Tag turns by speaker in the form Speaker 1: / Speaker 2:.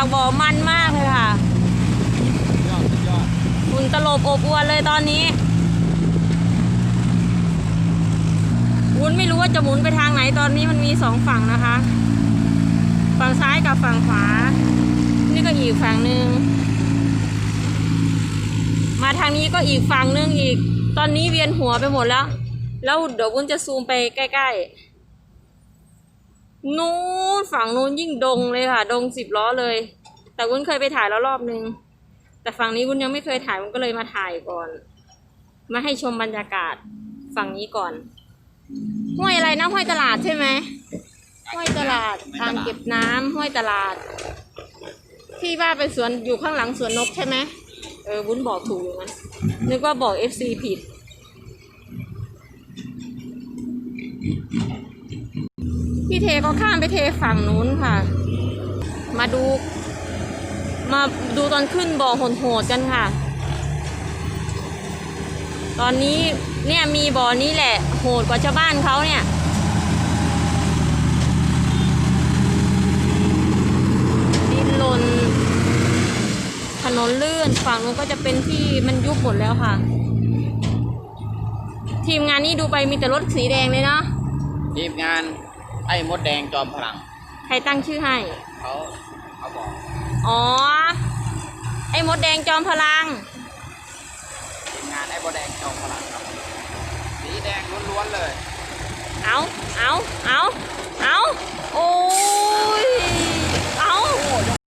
Speaker 1: จากบ่อมันมากเลยค่ะฝุ่นตลบอบอวนเลยตอนนี้วุ้นไม่รู้ว่าจะหมุนไปทางไหนตอนนี้มันมีสองฝั่งนะคะ ฝั่งซ้ายกับฝั่งขวา นี่ก็อีกฝั่งหนึ่งมาทางนี้ก็อีกฝั่งหนึ่งอีก ตอนนี้เวียนหัวไปหมดแล้ว แล้วเดี๋ยววุ้นจะซูมไปใกล้ ๆ นู้นฝั่งนู้นยิ่งดงเลยค่ะ ดงสิบล้อเลย แต่วุ้นเคยไปถ่ายแล้วรอบนึง แต่ฝั่งนี้วุ้นยังไม่เคยถ่ายวุ้นก็เลยมาถ่ายก่อน มาให้ชมบรรยากาศฝั่งนี้ก่อน ห้วยอะไรนะห้วยตลาดใช่ไหมห้วยตลาดอ่างเก็บน้ำห้วยตลาด ที่ว่าเป็นสวนอยู่ข้างหลังสวนนกใช่ไหมเออวุ้นบอกถูกอยู่มั้ยนึกว่าบอก FC ผิด พี่เทก็ข้ามไปเทฝั่งนู้นค่ะ มาดู มาดูตอนขึ้นบ่อโหดๆกันค่ะ ตอนนี้เนี่ยมีบ่อนี้แหละ โหดกว่าชาวบ้านเขาเนี่ยดินหล่นถนนลื่นฝั่งนู้นก็จะเป็นที่มันยุบหมดแล้วค่ะ ทีมงานนี้ดูไปมีแต่รถสีแดงเลยเนาะ
Speaker 2: ทีมงาน ไอ้มดแดงจอมพลัง
Speaker 1: ใครตั้งชื่อให้
Speaker 2: เขาเขาบอก
Speaker 1: อ๋อ ไอ้มดแดงจอมพลัง
Speaker 2: ทีมงานไอ้มดแดงจอมพลังครับ สีแดงล้วนๆเลย
Speaker 1: เอา เอา เอา